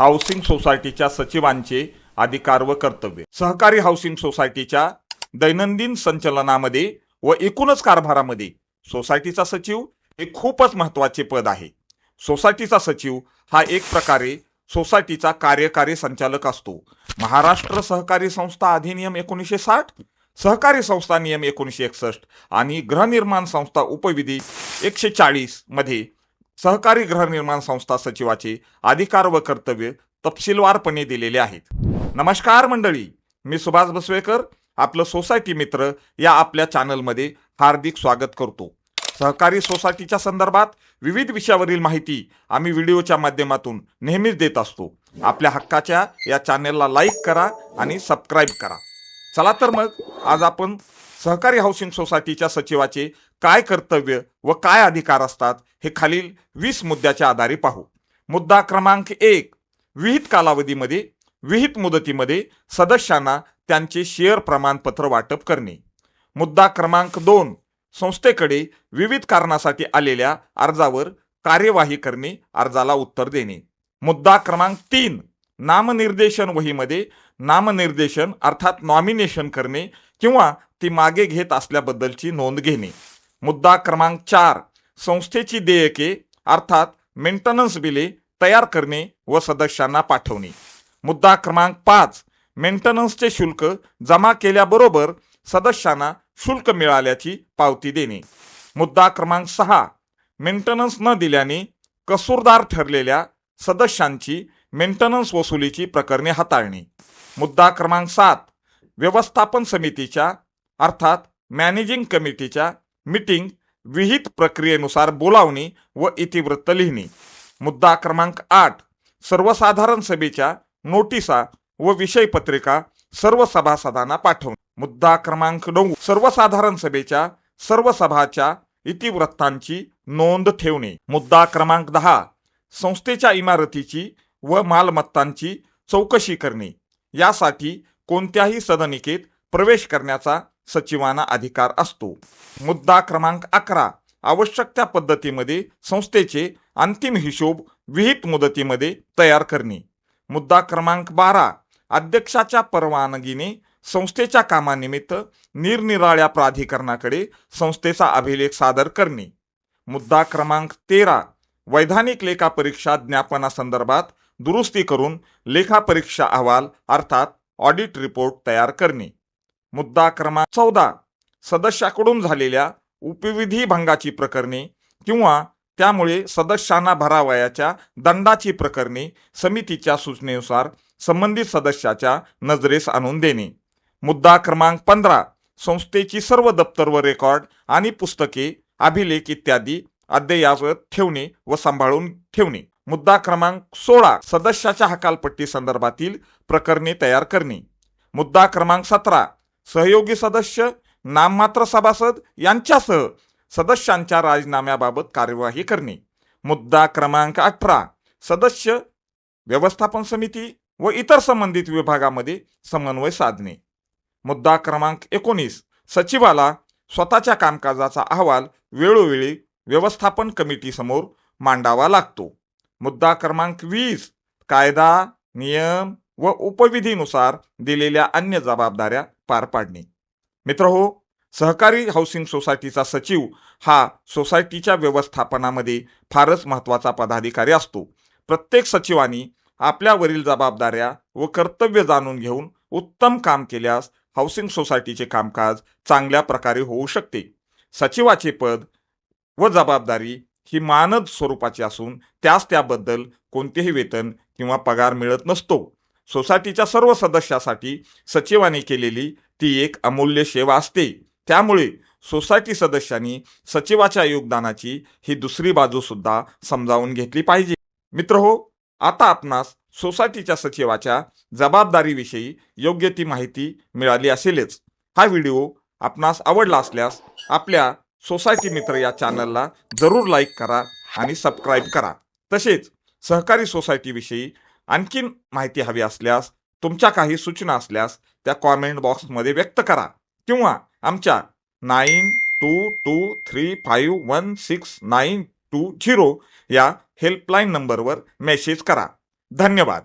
Housing सोसायटीच्या सचिवांचे अधिकार व कर्तव्य. सहकारी हाऊसिंग सोसायटीच्या दैनंदिन संचलनामध्ये व एकूणच कारभारामध्ये सोसायटीचा सचिव हे खूपच महत्त्वाचे पद आहे. सोसायटीचा सचिव हा एक प्रकारे सोसायटीचा कार्यकारी संचालक असतो. महाराष्ट्र सहकारी संस्था अधिनियम एकोणीसशे साठ सहकारी संस्था नियम एकोणीसशे एकसष्ट आणि गृहनिर्माण संस्था उपविधी एकशे चाळीसमध्ये सहकारी गृहनिर्माण संस्था सचिवाचे अधिकार व कर्तव्य तपशीलवारपणे दिलेले आहेत. नमस्कार मंडळी मी सुभाष बसवेकर आपलं सोसायटी मित्र या आपल्या चॅनलमध्ये हार्दिक स्वागत करतो. सहकारी सोसायटीच्या संदर्भात विविध विषयावरील माहिती आम्ही व्हिडिओच्या माध्यमातून नेहमीच देत असतो. आपल्या हक्काच्या या चॅनेलला लाईक करा आणि सबस्क्राईब करा. चला तर मग आज आपण सहकारी हाऊसिंग सोसायटीच्या सचिवाचे काय कर्तव्य व काय अधिकार असतात हे खालील वीस मुद्द्याच्या आधारे पाहू. मुद्दा क्रमांक एक विहित कालावधीमध्ये विहित मुदतीमध्ये सदस्यांना त्यांचे शेअर प्रमाणपत्र वाटप करणे. मुद्दा क्रमांक दोन संस्थेकडे विविध कारणासाठी आलेल्या अर्जावर कार्यवाही करणे अर्जाला उत्तर देणे. मुद्दा क्रमांक तीन नामनिर्देशन वहीमध्ये नामनिर्देशन अर्थात नॉमिनेशन करणे किंवा ती मागे घेत असल्याबद्दलची नोंद घेणे. मुद्दा क्रमांक चार संस्थेची देयके अर्थात मेंटेनन्स बिले तयार करणे व सदस्यांना पाठवणे. मुद्दा क्रमांक पाच मेंटेनन्सचे शुल्क जमा केल्याबरोबर सदस्यांना शुल्क मिळाल्याची पावती देणे. मुद्दा क्रमांक सहा मेंटेनन्स न दिल्याने कसूरदार ठरलेल्या सदस्यांची मेंटेनन्स वसुलीची प्रकरणे हाताळणे. मुद्दा क्रमांक सात व्यवस्थापन समितीच्या अर्थात मॅनेजिंग कमिटीच्या मीटिंग विहित प्रक्रियेनुसार बोलावणे व इतिवृत्त लिहिणे. मुद्दा क्रमांक आठ सर्वसाधारण सभेच्या नोटिसा व विषय पत्रिका सर्व सभासदांना पाठवणे. मुद्दा क्रमांक नऊ सर्वसाधारण सभेच्या सर्व सभाच्या इतिवृत्तांची नोंद ठेवणे. मुद्दा क्रमांक दहा संस्थेच्या इमारतीची व मालमत्तांची चौकशी करणे. यासाठी कोणत्याही सदनिकेत प्रवेश करण्याचा सचिवांना अधिकार असतो. मुद्दा क्रमांक अकरा. आवश्यक त्या पद्धतीमध्ये संस्थेचे अंतिम हिशोब विहित मुदतीमध्ये तयार करणे. मुद्दा क्रमांक बारा. अध्यक्षाच्या परवानगीने संस्थेच्या कामानिमित्त निरनिराळ्या प्राधिकरणाकडे संस्थेचा अभिलेख सादर करणे. मुद्दा क्रमांक तेरा. वैधानिक लेखापरीक्षा ज्ञापनासंदर्भात दुरुस्ती करून लेखापरीक्षा अहवाल अर्थात ऑडिट रिपोर्ट तयार करणे. मुद्दा क्रमांक चौदा. सदस्याकडून झालेल्या उपविधी भंगाची प्रकरणे किंवा त्यामुळे सदस्यांना भरावयाच्या दंडाची प्रकरणे समितीच्या सूचनेनुसार संबंधित सदस्याच्या नजरेस आणून देणे. मुद्दा क्रमांक पंधरा. संस्थेची सर्व दप्तर व रेकॉर्ड आणि पुस्तके अभिलेख इत्यादी अद्ययावत ठेवणे व सांभाळून ठेवणे. मुद्दा क्रमांक सोळा. सदस्याच्या हकालपट्टी संदर्भातील प्रकरणे तयार करणे. मुद्दा क्रमांक सतरा. सहयोगी सदस्य नाममात्र सभासद यांच्यासह सदस्यांच्या राजीनाम्याबाबत कार्यवाही करणे. मुद्दा क्रमांक अठरा. सदस्य व्यवस्थापन समिती व इतर संबंधित विभागामध्ये समन्वय साधणे. मुद्दा क्रमांक एकोणीस. सचिवाला स्वतःच्या कामकाजाचा अहवाल वेळोवेळी व्यवस्थापन कमिटीसमोर मांडावा लागतो. मुद्दा क्रमांक वीस. कायदा नियम व उपविधीनुसार दिलेल्या अन्य जबाबदाऱ्या पार पाडणे. मित्र हो सहकारी हाऊसिंग सोसायटीचा सचिव हा सोसायटीच्या व्यवस्थापनामध्ये फारच महत्त्वाचा पदाधिकारी असतो. प्रत्येक सचिवांनी आपल्यावरील जबाबदाऱ्या व कर्तव्य जाणून घेऊन उत्तम काम केल्यास हाऊसिंग सोसायटीचे कामकाज चांगल्या प्रकारे होऊ शकते. सचिवाचे पद व जबाबदारी ही मानद स्वरूपाची असून त्यास त्याबद्दल कोणतेही वेतन किंवा पगार मिळत नसतो. सोसायटीच्या सर्व सदस्यासाठी सचिवाने केलेली ती एक अमूल्य सेवा असते. त्यामुळे सोसायटी सदस्यांनी सचिवाच्या योगदानाची ही दुसरी बाजू सुद्धा समजावून घेतली पाहिजे. मित्र हो आता आपणास सोसायटीच्या सचिवाच्या जबाबदारीविषयी योग्य ती माहिती मिळाली असेलच. हा व्हिडिओ आपणास आवडला असल्यास आपल्या सोसायटी मित्र या चॅनलला जरूर लाईक करा आणि सबस्क्राईब करा. तसेच सहकारी सोसायटीविषयी आणखीन माहिती हवी असल्यास तुमच्या काही सूचना असल्यास त्या कॉमेंट बॉक्समध्ये व्यक्त करा. किंवा आमच्या nine two two three five one six nine two zero या हेल्पलाईन नंबरवर मेसेज करा. धन्यवाद.